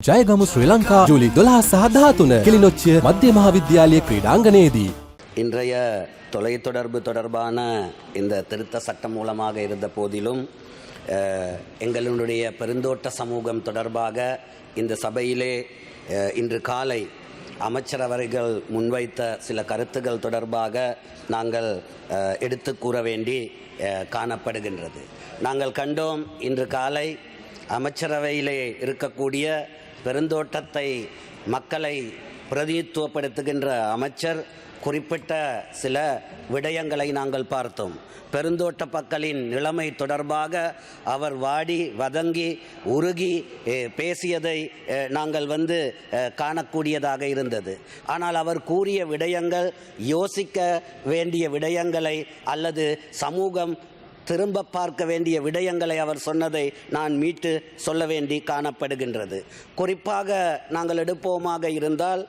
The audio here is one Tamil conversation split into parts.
ජයගමු ශ්‍රී ලංකා ජුලි දොලා සහධාතුන කිලිනොච්චිය මධ්‍ය මහාවිද්‍යාලය ක්‍රීඩාංගනයේදී. இன்றைய தொலைத்தொடர்பு தொடர்பான இந்த திருத்த சட்டம் மூலமாக இருந்த போதிலும் அஹ், எங்களுடைய பெருந்தோட்ட சமூகம் தொடர்பாக இந்த சபையிலே அஹ், இன்று காலை அமைச்சரவர்கள் முன்வைத்த சில கருத்துக்கள் தொடர்பாக நாங்கள் அஹ், எடுத்து கூற வேண்டி அஹ், காணப்படுகின்றது நாங்கள் கண்டோம் இன்று காலை அமைச்சரவையிலே இருக்கக்கூடிய பெருந்தோட்டத்தை மக்களை பிரதிநிதித்துவப்படுத்துகின்ற அமைச்சர் குறிப்பிட்ட சில விடயங்களை நாங்கள் பார்த்தோம். பெருந்தோட்ட மக்களின் நிலைமை தொடர்பாக அவர் வாடி வதங்கி உருகி பேசியதை நாங்கள் வந்து காணக்கூடியதாக இருந்தது. ஆனால் அவர் கூறிய விடயங்கள் யோசிக்க வேண்டிய விடயங்களை அல்லது சமூகம் திரும்ப பார்க்க வேண்டிய விடயங்களை அவர் சொன்னதை நான் மீட்டு சொல்ல வேண்டி காணப்படுகின்றது. குறிப்பாக நாங்கள் எடுப்போமாக இருந்தால்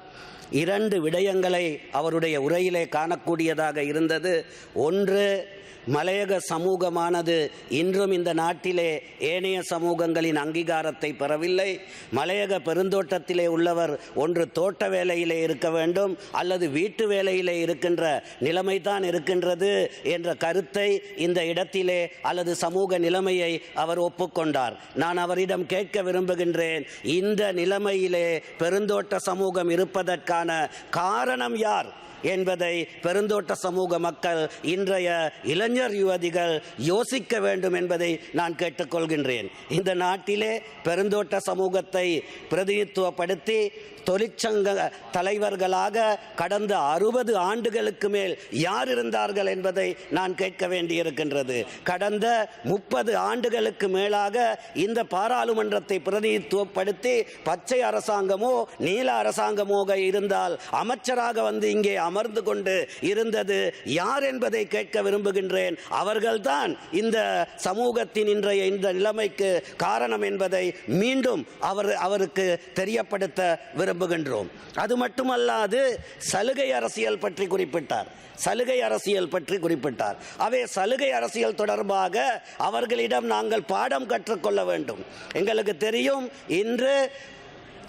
இரண்டு விடயங்களை அவருடைய உரையிலே காணக்கூடியதாக இருந்தது. ஒன்று மலையக சமூகமானது இன்றும் இந்த நாட்டிலே ஏனைய சமூகங்களின் அங்கீகாரத்தை பெறவில்லை. மலையக பெருந்தோட்டத்திலே உள்ளவர் ஒன்று தோட்ட வேலையிலே இருக்க வேண்டும் அல்லது வீட்டு வேலையிலே இருக்கின்ற நிலைமைதான் இருக்கின்றது என்ற கருத்தை இந்த இடத்திலே அல்லது சமூக நிலைமையை அவர் ஒப்புக்கொண்டார். நான் அவரிடம் கேட்க விரும்புகின்றேன் இந்த நிலைமையிலே பெருந்தோட்ட சமூகம் இருப்பதற்காக இருப்பதற்கான காரணம் யார்? என்பதை பெருந்தோட்ட சமூக மக்கள் இன்றைய இளைஞர் யுவதிகள் யோசிக்க வேண்டும் என்பதை நான் கேட்டுக்கொள்கின்றேன். இந்த நாட்டிலே பெருந்தோட்ட சமூகத்தை பிரதிநிதித்துவப்படுத்தி தொழிற்சங்க தலைவர்களாக கடந்த அறுபது ஆண்டுகளுக்கு மேல் யார் இருந்தார்கள் என்பதை நான் கேட்க வேண்டியிருக்கின்றது. கடந்த முப்பது ஆண்டுகளுக்கு மேலாக இந்த பாராளுமன்றத்தை பிரதிநிதித்துவப்படுத்தி பச்சை அரசாங்கமோ நீல அரசாங்கமோ இருந்தால் அமைச்சராக வந்து இங்கே அமர்ந்து கொண்டு இருந்தது. யார் என்பதை கேட்க விரும்புகின்றேன்? அவர்கள்தான் இந்த சமூகத்தின் இன்றைய இந்த நிலைமைக்கு காரணம் என்பதை மீண்டும் அவர் அவருக்கு தெரியப்படுத்த விரும்புகின்றோம். அது மட்டுமல்லாது சலுகை அரசியல் பற்றி குறிப்பிட்டார். சலுகை அரசியல் பற்றி குறிப்பிட்டார். அவை சலுகை அரசியல் தொடர்பாக அவர்களிடம் நாங்கள் பாடம் கற்றுக்கொள்ள வேண்டும். எங்களுக்கு தெரியும் இன்று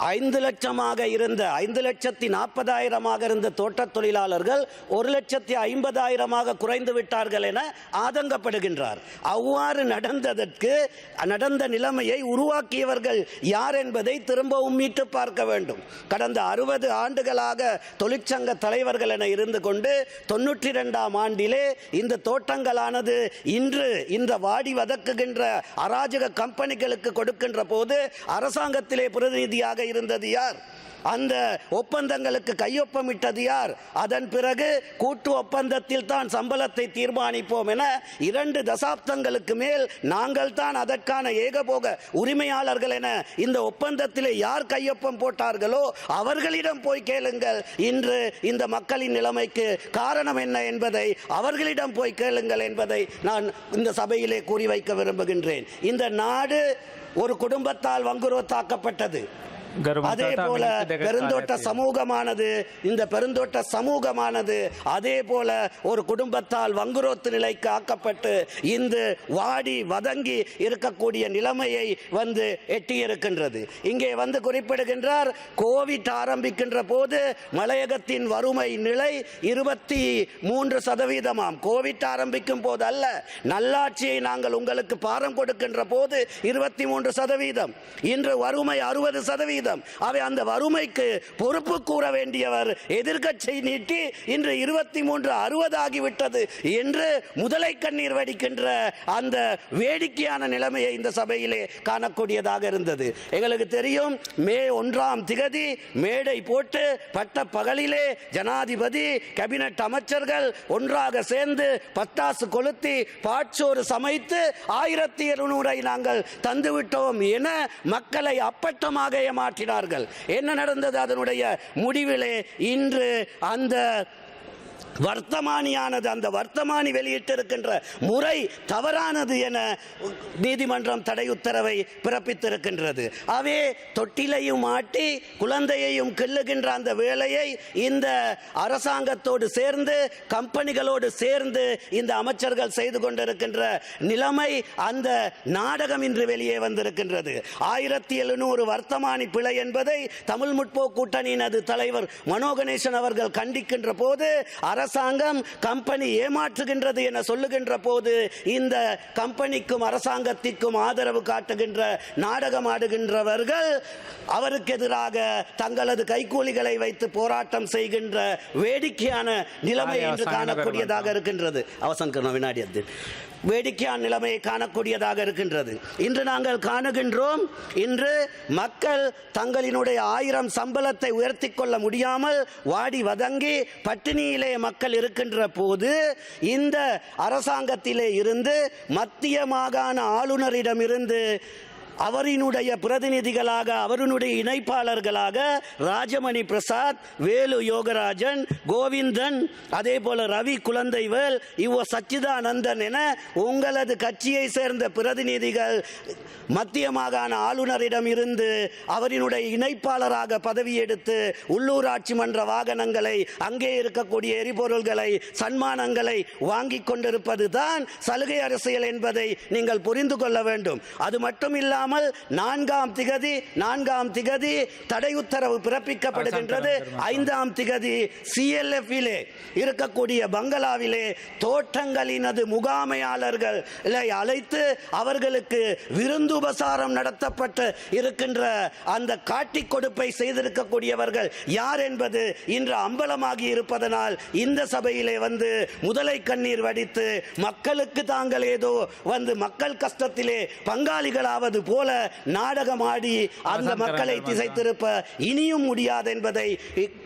ஐந்து லட்சமாக இருந்த ஐந்து லட்சத்தி நாற்பதாயிரமாக இருந்த தோட்டத் தொழிலாளர்கள் ஒரு லட்சத்தி ஐம்பதாயிரமாக குறைந்து விட்டார்கள் என ஆதங்கப்படுகின்றார். அவ்வாறு நடந்ததற்கு நடந்த நிலைமையை உருவாக்கியவர்கள் யார் என்பதை திரும்பவும் மீட்டு பார்க்க வேண்டும். கடந்த அறுபது ஆண்டுகளாக தொழிற்சங்க தலைவர்கள் என இருந்து கொண்டு தொன்னூற்றி ரெண்டாம் ஆண்டிலே இந்த தோட்டங்களானது இன்று இந்த வாடி வதக்குகின்ற அராஜக கம்பெனிகளுக்கு கொடுக்கின்ற போது அரசாங்கத்திலே பிரதிநிதியாக இருந்தது யார்? அந்த ஒப்பந்தங்களுக்கு கையொப்பமிட்டது யார்? அதன் பிறகு கூட்டு ஒப்பந்தத்தில் தான் சம்பளத்தை தீர்மானிப்போம் என இரண்டு தசாப்தங்களுக்கு மேல் நாங்கள் தான் அதற்கான ஏகபோக உரிமையாளர்கள் என இந்த ஒப்பந்தத்திலே யார் கையொப்பம் போட்டார்களோ அவர்களிடம் போய் கேளுங்கள். இன்று இந்த மக்களின் நிலைமைக்கு காரணம் என்ன என்பதை அவர்களிடம் போய் கேளுங்கள் என்பதை நான் இந்த சபையிலே கூறி வைக்க விரும்புகின்றேன். இந்த நாடு ஒரு குடும்பத்தால் வங்குரோத்தாக்கப்பட்டது. அதே போல பெருந்தோட்ட. சமூகமானது இந்த பெருந்தோட்ட சமூகமானது அதே போல ஒரு குடும்பத்தால் வங்குரோத்து நிலைக்கு ஆக்கப்பட்டு இந்த வாடி வதங்கி இருக்கக்கூடிய நிலைமையை வந்து எட்டியிருக்கின்றது. இங்கே வந்து குறிப்பிடுகின்றார் கோவிட் ஆரம்பிக்கின்ற போது மலையகத்தின் வறுமை நிலை இருபத்தி மூன்று சதவீதமாம். கோவிட் ஆரம்பிக்கும் போது அல்ல நல்லாட்சியை நாங்கள் உங்களுக்கு பாரம் கொடுக்கின்ற போது இருபத்தி மூன்று சதவீதம். இன்று வறுமை அறுபது சதவீதம். அவை அந்த வறுமைக்கு பொறுப்பு கூற வேண்டியவர் எதிர்கட்சி நீட்டி இன்று இருபத்தி மூன்று அறுபது ஆகிவிட்டது என்று முதலை கண்ணீர் வடிக்கின்ற அந்த வேடிக்கையான நிலைமையை இந்த சபையிலே காணக்கூடியதாக இருந்தது. எங்களுக்கு தெரியும் மே ஒன்றாம் திகதி மேடை போட்டு பட்ட பகலிலே ஜனாதிபதி கேபினட் அமைச்சர்கள் ஒன்றாக சேர்ந்து பட்டாசு கொளுத்தி பாட்சோறு சமைத்து ஆயிரத்தி இருநூறை நாங்கள் தந்துவிட்டோம் என மக்களை அப்பட்டமாக காட்டினார்கள். என்ன நடந்தது? அதனுடைய முடிவிலே இன்று அந்த வர்த்தமானியானது அந்த வர்த்தமானி வெளியிட்டிருக்கின்ற முறை தவறானது என நீதிமன்றம் தடை உத்தரவை பிறப்பித்திருக்கின்றது. அவே தொட்டிலையும் ஆட்டி குழந்தையையும் கிள்ளுகின்ற அந்த வேலையை இந்த அரசாங்கத்தோடு சேர்ந்து கம்பெனிகளோடு சேர்ந்து இந்த அமைச்சர்கள் செய்து கொண்டிருக்கின்ற நிலைமை அந்த நாடகம் இன்று வெளியே வந்திருக்கின்றது. ஆயிரத்தி எழுநூறு வர்த்தமானி பிழை என்பதை தமிழ் முற்போக்கு கூட்டணியினது தலைவர் மனோகணேசன் அவர்கள் கண்டிக்கின்ற போது அரசாங்கம் கம்பெனி ஏமாற்றுகின்றது என சொல்லுகின்ற போது இந்த கம்பெனிக்கும் அரசாங்கத்திற்கும் ஆதரவு காட்டுகின்ற நாடகம் ஆடுகின்றவர்கள் அவருக்கு எதிராக தங்களது கைக்கூலிகளை வைத்து போராட்டம் செய்கின்ற வேடிக்கையான நிலைமை என்று காணக்கூடியதாக இருக்கின்றது. அவசன் வினாடி அது வேடிக்கையான நிலைமையை காணக்கூடியதாக இருக்கின்றது. இன்று நாங்கள் காணுகின்றோம் இன்று மக்கள் தங்களினுடைய ஆயிரம் சம்பளத்தை உயர்த்தி கொள்ள முடியாமல் வாடி வதங்கி பட்டினியிலே மக்கள் இருக்கின்ற போது இந்த அரசாங்கத்திலே இருந்து மத்திய மாகாண ஆளுநரிடமிருந்து அவரினுடைய பிரதிநிதிகளாக அவருடைய இணைப்பாளர்களாக ராஜமணி பிரசாத் வேலு யோகராஜன் கோவிந்தன் அதே போல ரவி குழந்தைவேல் இவ்வோ சச்சிதானந்தன் என உங்களது கட்சியை சேர்ந்த பிரதிநிதிகள் மத்திய மாகாண ஆளுநரிடம் இருந்து அவரினுடைய இணைப்பாளராக பதவியெடுத்து உள்ளூராட்சி மன்ற வாகனங்களை அங்கே இருக்கக்கூடிய எரிபொருள்களை சன்மானங்களை வாங்கி கொண்டிருப்பது தான் சலுகை அரசியல் என்பதை நீங்கள் புரிந்து கொள்ள வேண்டும். அது மட்டும் இல்லாமல் நான்காம் திகதி நான்காம் திகதி தடை உத்தரவு பிறப்பிக்கப்படுகின்றது ஐந்தாம் திகதி சிஎல்எஃப் இருக்கக்கூடிய பங்களாவிலே தோட்டங்களினது முகாமையாளர்கள் அழைத்து அவர்களுக்கு விருந்துபசாரம் நடத்தப்பட்டு இருக்கின்ற அந்த காட்டி கொடுப்பை செய்திருக்கக்கூடியவர்கள் யார் என்பது இன்று அம்பலமாகி இருப்பதனால் இந்த சபையிலே வந்து முதலை கண்ணீர் வடித்து மக்களுக்கு தாங்கள் ஏதோ வந்து மக்கள் கஷ்டத்திலே பங்காளிகளாவது போல நாடகமாடி அந்த மக்களை கரங்கள் திசைத்திருப்ப இனியும் முடியாது என்பதை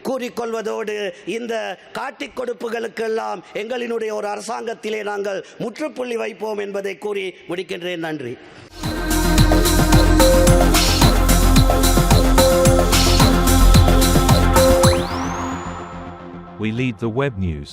கூறிக்கொள்வதோடு இந்த காட்டிக் கொடுப்புகளுக்கெல்லாம் எங்களினுடைய ஒரு அரசாங்கத்திலே நாங்கள் முற்றுப்புள்ளி வைப்போம் என்பதை கூறி முடிக்கின்றேன். நன்றி. We lead the web news.